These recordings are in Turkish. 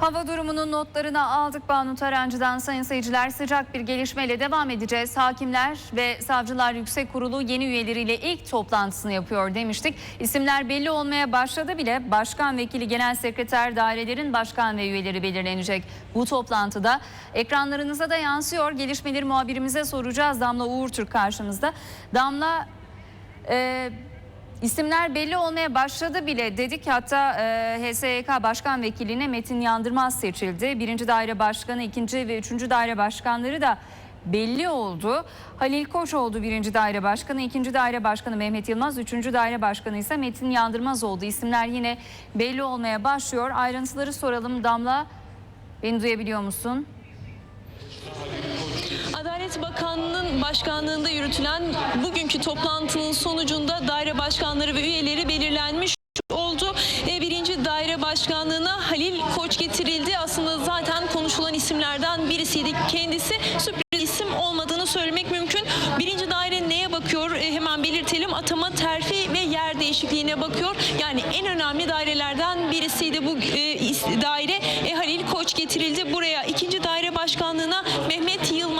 Hava durumunun notlarını aldık Banu Tarancı'dan sayın seyirciler. Sıcak bir gelişmeyle devam edeceğiz. Hakimler ve Savcılar Yüksek Kurulu yeni üyeleriyle ilk toplantısını yapıyor demiştik. İsimler belli olmaya başladı bile. Başkan, Vekili, Genel Sekreter, dairelerin başkan ve üyeleri belirlenecek. Bu toplantıda ekranlarınıza da yansıyor. Gelişmeleri muhabirimize soracağız. Damla Uğur Türk karşımızda. Damla... E, İsimler belli olmaya başladı bile dedik hatta e, HSYK Başkan Vekiline Metin Yandırmaz seçildi. Birinci daire başkanı, ikinci ve üçüncü daire başkanları da belli oldu. Halil Koç oldu birinci daire başkanı, ikinci daire başkanı Mehmet Yılmaz, üçüncü daire başkanı ise Metin Yandırmaz oldu. İsimler yine belli olmaya başlıyor. Ayrıntıları soralım Damla. Beni duyabiliyor musun? Adalet Bakanlığı'nın başkanlığında yürütülen bugünkü toplantının sonucunda daire başkanları ve üyeleri belirlenmiş oldu. E, Birinci daire başkanlığına Halil Koç getirildi. Aslında zaten konuşulan isimlerden birisiydi. Kendisi sürpriz isim olmadığını söylemek mümkün. Birinci daire neye bakıyor? E, Hemen belirtelim. Atama, terfi ve yer değişikliğine bakıyor. Yani en önemli dairelerden birisiydi bu e, daire. Halil Koç getirildi. Buraya ikinci daire başkanlığına Mehmet Yılmaz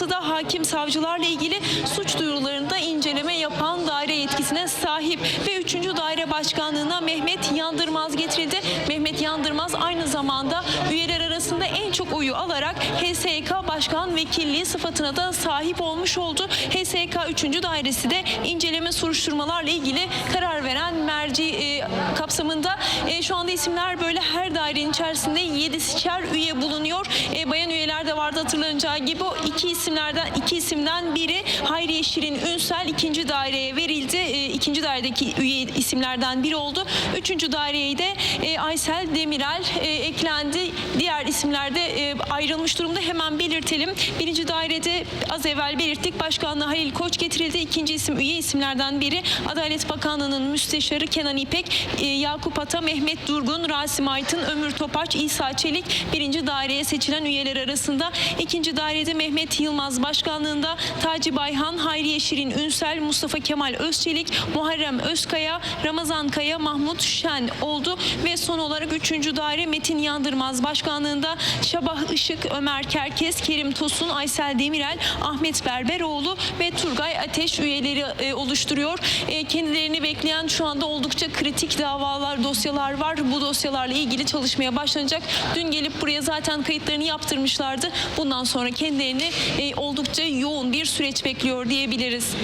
Burası da hakim savcılarla ilgili suç duyurularında inceleme yapan daire yetkisine sahip ve 3. daire başkanlığına Mehmet Yandırmaz getirildi. Mehmet Yandırmaz aynı zamanda üyeler arasında en çok oyu alarak HSYK Başkan Vekilliği sıfatına da sahip olmuş oldu. HSYK 3. dairesi de inceleme soruşturmalarla ilgili karar veren merci e, kapsamında E, şu anda isimler böyle her dairenin içerisinde 7'şer üye bulunuyor. E, bayan üyeler de vardı hatırlanacağı gibi o iki isimlerden iki isimden biri Hayriye Şirin Ünsel ikinci daireye verildi. E, ikinci dairedeki üye isimlerden biri oldu. Üçüncü daireye de e, Aysel Demirel e, eklendi. Diğer isimler de e, ayrılmış durumda. Hemen belirtelim. Birinci dairede az evvel belirttik. Başkanlığı Halil Koç getirildi. İkinci isim üye isimlerden biri Adalet Bakanlığı'nın müsteşarı Kenan İpek, e, Yakup Ata, Mehmet Durgun, Rasim Aytın, Ömür Topaç, İsa Çelik birinci daireye seçilen üyeler arasında. İkinci dairede Mehmet Yılmaz başkanlığında Taci Bayhan, Hayriye Şirin Ünsel, Mustafa Kemal Özçelik, Muharrem Özkaya, Ramazan Kaya, Mahmut Şen oldu ve son olarak üçüncü daire Metin Yandırmaz başkanlığında Şabah Işık, Ömer Kerkez, Kerim Tosun, Aysel Demirel, Ahmet Berberoğlu ve Turgay Ateş üyeleri e, oluşturuyor. E, kendilerini bekleyen şu anda oldukça kritik davalar, dosyalar var. Bu dosyalarla ilgili çalışmaya başlanacak. Dün gelip buraya zaten kayıtlarını yaptırmışlardı. Bundan sonra kendilerini e, oldukça yoğun bir süreç bekliyor diyebiliriz.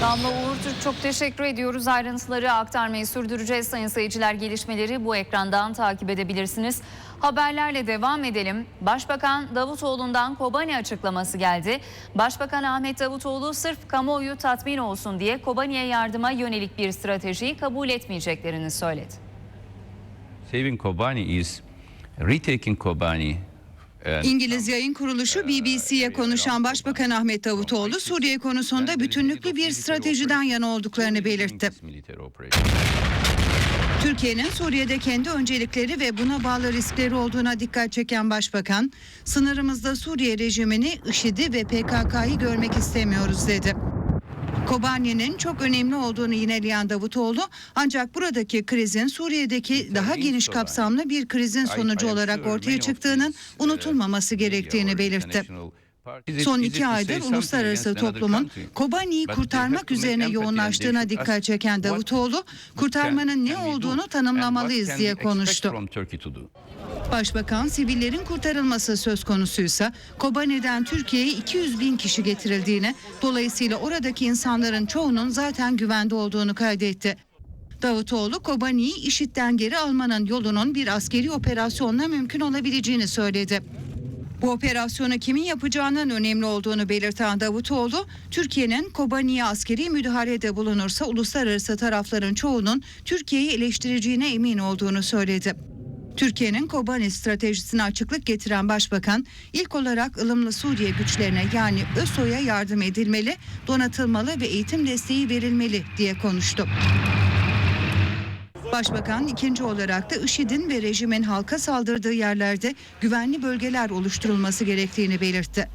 Damla Uğur Türk çok teşekkür ediyoruz. Ayrıntıları aktarmayı sürdüreceğiz. Sayın seyirciler gelişmeleri bu ekrandan takip edebilirsiniz. Haberlerle devam edelim. Başbakan Davutoğlu'ndan Kobani açıklaması geldi. Başbakan Ahmet Davutoğlu sırf kamuoyu tatmin olsun diye Kobani'ye yardıma yönelik bir stratejiyi kabul etmeyeceklerini söyledi. Saving Kobani is retaking Kobani. İngiliz yayın kuruluşu BBC'ye konuşan Başbakan Ahmet Davutoğlu Suriye konusunda bütünlüklü bir stratejiden yana olduklarını belirtti. Türkiye'nin Suriye'de kendi öncelikleri ve buna bağlı riskleri olduğuna dikkat çeken Başbakan, sınırımızda Suriye rejimini, IŞİD'i ve PKK'yı görmek istemiyoruz dedi. Kobani'nin çok önemli olduğunu yineleyen Davutoğlu ancak buradaki krizin Suriye'deki daha geniş kapsamlı bir krizin sonucu olarak ortaya çıktığının unutulmaması gerektiğini belirtti. Son iki aydır uluslararası toplumun Kobani'yi kurtarmak üzerine yoğunlaştığına dikkat çeken Davutoğlu, kurtarmanın ne olduğunu tanımlamalıyız diye konuştu. Başbakan sivillerin kurtarılması söz konusuysa Kobani'den Türkiye'ye 200 bin kişi getirildiğini, dolayısıyla oradaki insanların çoğunun zaten güvende olduğunu kaydetti. Davutoğlu Kobani'yi IŞİD'den geri almanın yolunun bir askeri operasyonla mümkün olabileceğini söyledi. Bu operasyonu kimin yapacağının önemli olduğunu belirten Davutoğlu, Türkiye'nin Kobani'ye askeri müdahalede bulunursa uluslararası tarafların çoğunun Türkiye'yi eleştireceğine emin olduğunu söyledi. Türkiye'nin Kobani stratejisine açıklık getiren başbakan ilk olarak ılımlı Suriye güçlerine yani ÖSO'ya yardım edilmeli, donatılmalı ve eğitim desteği verilmeli diye konuştu. Başbakan ikinci olarak da IŞİD'in ve rejimin halka saldırdığı yerlerde güvenli bölgeler oluşturulması gerektiğini belirtti.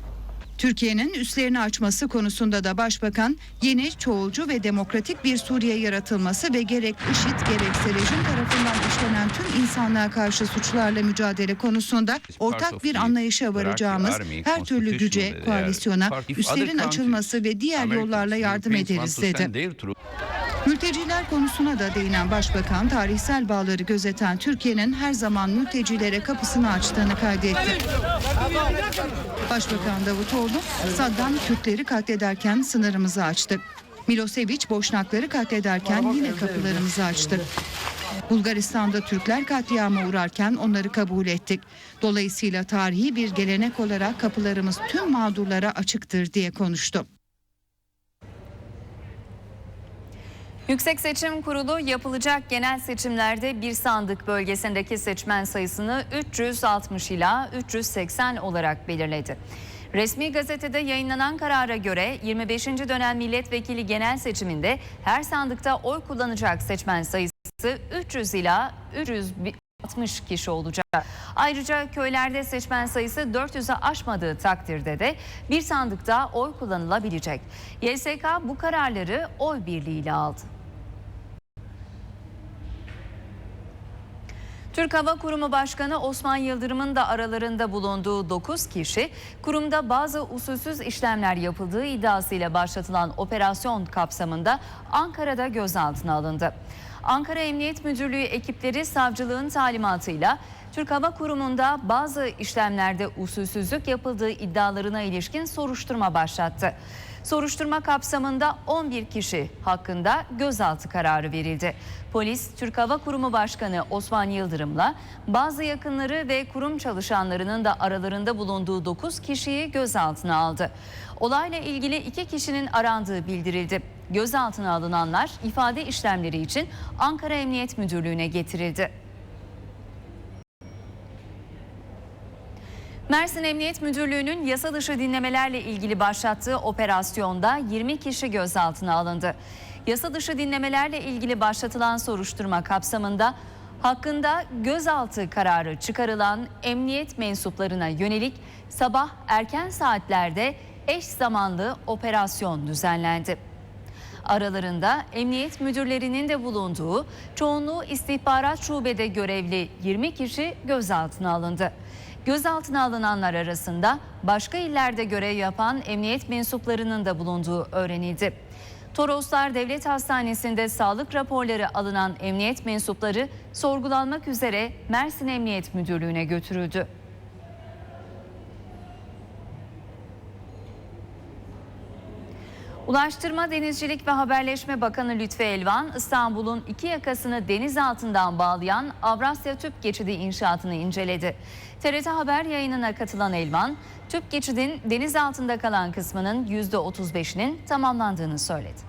Türkiye'nin üstlerini açması konusunda da Başbakan yeni, çoğulcu ve demokratik bir Suriye yaratılması ve gerek IŞİD gerekse rejim tarafından işlenen tüm insanlığa karşı suçlarla mücadele konusunda ortak bir anlayışa varacağımız her türlü güce, koalisyona, üstlerin açılması ve diğer yollarla yardım ederiz dedi. Mülteciler konusuna da değinen Başbakan tarihsel bağları gözeten Türkiye'nin her zaman mültecilere kapısını açtığını kaydetti. Başbakan Davutoğlu, Saddam Kürtleri katlederken sınırımızı açtı. Milosevic Boşnakları katlederken yine kapılarımızı açtı. Bulgaristan'da Türkler katliama uğrarken onları kabul ettik. Dolayısıyla tarihi bir gelenek olarak kapılarımız tüm mağdurlara açıktır diye konuştu. Yüksek Seçim Kurulu yapılacak genel seçimlerde bir sandık bölgesindeki seçmen sayısını 360 ila 380 olarak belirledi. Resmi gazetede yayınlanan karara göre 25. dönem milletvekili genel seçiminde her sandıkta oy kullanacak seçmen sayısı 300 ila 360 kişi olacak. Ayrıca köylerde seçmen sayısı 400'ü aşmadığı takdirde de bir sandıkta oy kullanılabilecek. YSK bu kararları oy birliğiyle aldı. Türk Hava Kurumu Başkanı Osman Yıldırım'ın da aralarında bulunduğu 9 kişi kurumda bazı usulsüz işlemler yapıldığı iddiasıyla başlatılan operasyon kapsamında Ankara'da gözaltına alındı. Ankara Emniyet Müdürlüğü ekipleri savcılığın talimatıyla Türk Hava Kurumu'nda bazı işlemlerde usulsüzlük yapıldığı iddialarına ilişkin soruşturma başlattı. Soruşturma kapsamında 11 kişi hakkında gözaltı kararı verildi. Polis, Türk Hava Kurumu Başkanı Osman Yıldırım'la bazı yakınları ve kurum çalışanlarının da aralarında bulunduğu 9 kişiyi gözaltına aldı. Olayla ilgili iki kişinin arandığı bildirildi. Gözaltına alınanlar ifade işlemleri için Ankara Emniyet Müdürlüğü'ne getirildi. Mersin Emniyet Müdürlüğü'nün yasa dışı dinlemelerle ilgili başlattığı operasyonda 20 kişi gözaltına alındı. Yasa dışı dinlemelerle ilgili başlatılan soruşturma kapsamında hakkında gözaltı kararı çıkarılan emniyet mensuplarına yönelik sabah erken saatlerde eş zamanlı operasyon düzenlendi. Aralarında emniyet müdürlerinin de bulunduğu çoğunluğu istihbarat şubede görevli 20 kişi gözaltına alındı. Gözaltına alınanlar arasında başka illerde görev yapan emniyet mensuplarının da bulunduğu öğrenildi. Toroslar Devlet Hastanesi'nde sağlık raporları alınan emniyet mensupları sorgulanmak üzere Mersin Emniyet Müdürlüğü'ne götürüldü. Ulaştırma, Denizcilik ve Haberleşme Bakanı Lütfi Elvan, İstanbul'un iki yakasını deniz altından bağlayan Avrasya Tüp Geçidi inşaatını inceledi. TRT Haber yayınına katılan Elvan, tüp geçidin deniz altında kalan kısmının %35'inin tamamlandığını söyledi.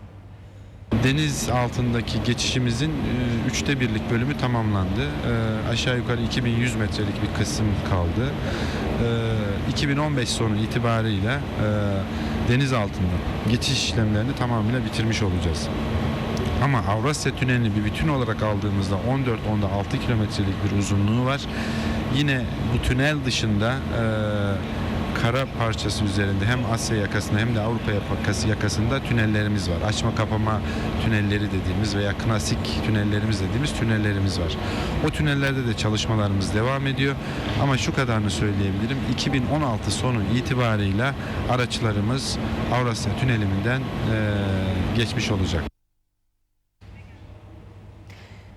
Deniz altındaki geçişimizin e, üçte birlik bölümü tamamlandı. E, aşağı yukarı 2100 metrelik bir kısım kaldı. E, 2015 sonu itibarıyla e, deniz altında geçiş işlemlerini tamamıyla bitirmiş olacağız. Ama Avrasya Tüneli'ni bir bütün olarak aldığımızda 14 onda 6 kilometrelik bir uzunluğu var. Yine bu tünel dışında e, kara parçası üzerinde hem Asya yakasında hem de Avrupa yakası yakasında tünellerimiz var. Açma kapama tünelleri dediğimiz veya klasik tünellerimiz dediğimiz tünellerimiz var. O tünellerde de çalışmalarımız devam ediyor. Ama şu kadarını söyleyebilirim. 2016 sonu itibarıyla araçlarımız Avrasya Tüneliminden eee, geçmiş olacak.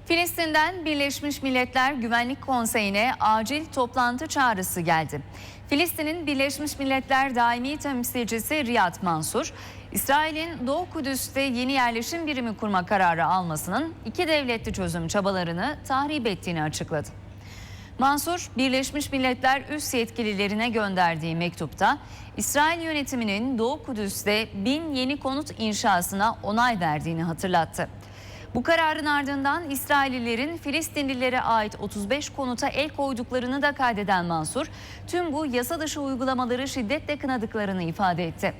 Filistin'den Birleşmiş Milletler Güvenlik Konseyi'ne acil toplantı çağrısı geldi. Filistin'in Birleşmiş Milletler Daimi Temsilcisi Riyad Mansur, İsrail'in Doğu Kudüs'te yeni yerleşim birimi kurma kararı almasının iki devletli çözüm çabalarını tahrip ettiğini açıkladı. Mansur, Birleşmiş Milletler üst yetkililerine gönderdiği mektupta İsrail yönetiminin Doğu Kudüs'te bin yeni konut inşasına onay verdiğini hatırlattı. Bu kararın ardından İsraillilerin Filistinlilere ait 35 konuta el koyduklarını da kaydeden Mansur, tüm bu yasa dışı uygulamaları şiddetle kınadıklarını ifade etti.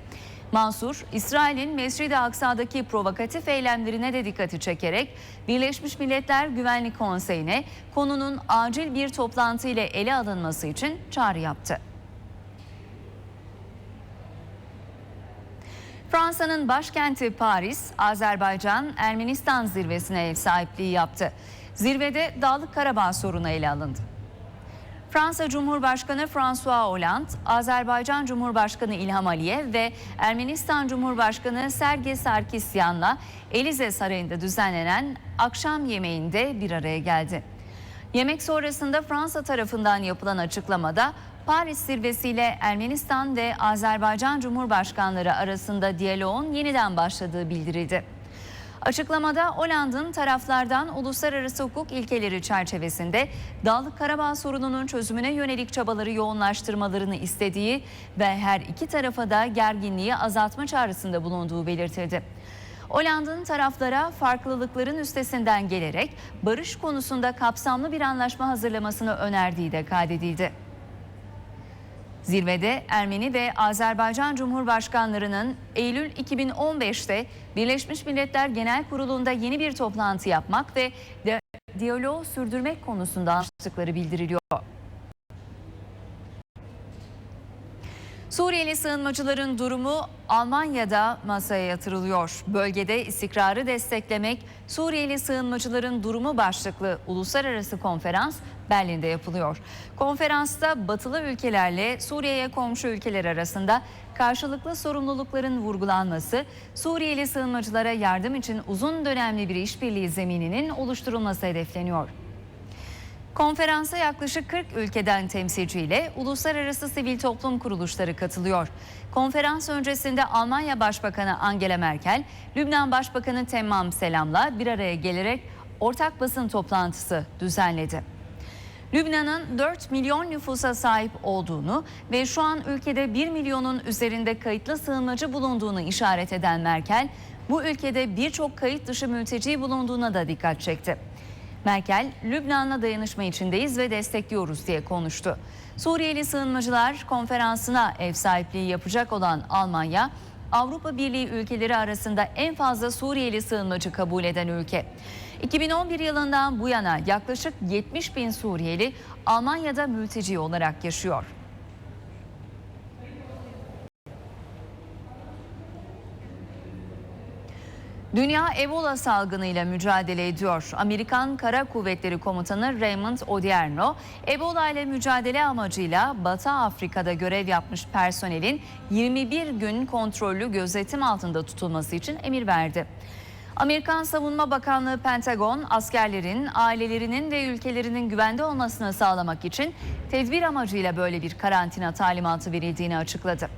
Mansur, İsrail'in Mescid-i Aksa'daki provokatif eylemlerine de dikkati çekerek Birleşmiş Milletler Güvenlik Konseyi'ne konunun acil bir toplantı ile ele alınması için çağrı yaptı. Fransa'nın başkenti Paris, Azerbaycan-Ermenistan zirvesine ev sahipliği yaptı. Zirvede Dağlık Karabağ sorunu ele alındı. Fransa Cumhurbaşkanı François Hollande, Azerbaycan Cumhurbaşkanı İlham Aliyev ve Ermenistan Cumhurbaşkanı Sergey Sarkisyan'la Elize Sarayı'nda düzenlenen akşam yemeğinde bir araya geldi. Yemek sonrasında Fransa tarafından yapılan açıklamada Paris zirvesiyle Ermenistan ve Azerbaycan Cumhurbaşkanları arasında diyaloğun yeniden başladığı bildirildi. Açıklamada Hollanda'nın taraflardan uluslararası hukuk ilkeleri çerçevesinde Dağlık Karabağ sorununun çözümüne yönelik çabaları yoğunlaştırmalarını istediği ve her iki tarafa da gerginliği azaltma çağrısında bulunduğu belirtildi. Hollanda'nın taraflara farklılıkların üstesinden gelerek barış konusunda kapsamlı bir anlaşma hazırlamasını önerdiği de kaydedildi. Zirvede Ermeni ve Azerbaycan Cumhurbaşkanlarının Eylül 2015'te Birleşmiş Milletler Genel Kurulu'nda yeni bir toplantı yapmak ve di- diyaloğu sürdürmek konusunda anlaştıkları bildiriliyor. Suriyeli sığınmacıların durumu Almanya'da masaya yatırılıyor. Bölgede istikrarı desteklemek Suriyeli sığınmacıların durumu başlıklı uluslararası konferans Berlin'de yapılıyor. Konferansta batılı ülkelerle Suriye'ye komşu ülkeler arasında karşılıklı sorumlulukların vurgulanması, Suriyeli sığınmacılara yardım için uzun dönemli bir işbirliği zemininin oluşturulması hedefleniyor. Konferansa yaklaşık 40 ülkeden temsilciyle uluslararası sivil toplum kuruluşları katılıyor. Konferans öncesinde Almanya Başbakanı Angela Merkel, Lübnan Başbakanı Temmam Selam'la bir araya gelerek ortak basın toplantısı düzenledi. Lübnan'ın 4 milyon nüfusa sahip olduğunu ve şu an ülkede 1 milyonun üzerinde kayıtlı sığınmacı bulunduğunu işaret eden Merkel, bu ülkede birçok kayıt dışı mülteci bulunduğuna da dikkat çekti. Merkel, Lübnan'la dayanışma içindeyiz ve destekliyoruz diye konuştu. Suriyeli sığınmacılar konferansına ev sahipliği yapacak olan Almanya, Avrupa Birliği ülkeleri arasında en fazla Suriyeli sığınmacı kabul eden ülke. 2011 yılından bu yana yaklaşık 70 bin Suriyeli Almanya'da mülteci olarak yaşıyor. Dünya Ebola salgınıyla mücadele ediyor. Amerikan Kara Kuvvetleri Komutanı Raymond Odierno, Ebola ile mücadele amacıyla Batı Afrika'da görev yapmış personelin 21 gün kontrollü gözetim altında tutulması için emir verdi. Amerikan Savunma Bakanlığı Pentagon, askerlerin, ailelerinin ve ülkelerinin güvende olmasını sağlamak için tedbir amacıyla böyle bir karantina talimatı verildiğini açıkladı.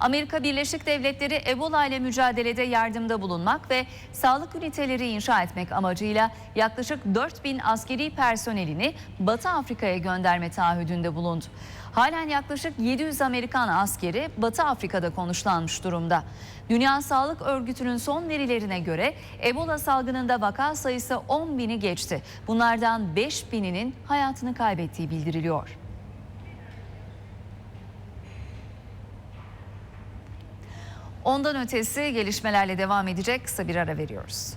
Amerika Birleşik Devletleri Ebola ile mücadelede yardımda bulunmak ve sağlık üniteleri inşa etmek amacıyla yaklaşık 4 bin askeri personelini Batı Afrika'ya gönderme taahhüdünde bulundu. Halen yaklaşık 700 Amerikan askeri Batı Afrika'da konuşlanmış durumda. Dünya Sağlık Örgütü'nün son verilerine göre Ebola salgınında vaka sayısı 10 bini geçti. Bunlardan 5 bininin hayatını kaybettiği bildiriliyor. Ondan ötesi gelişmelerle devam edecek kısa bir ara veriyoruz.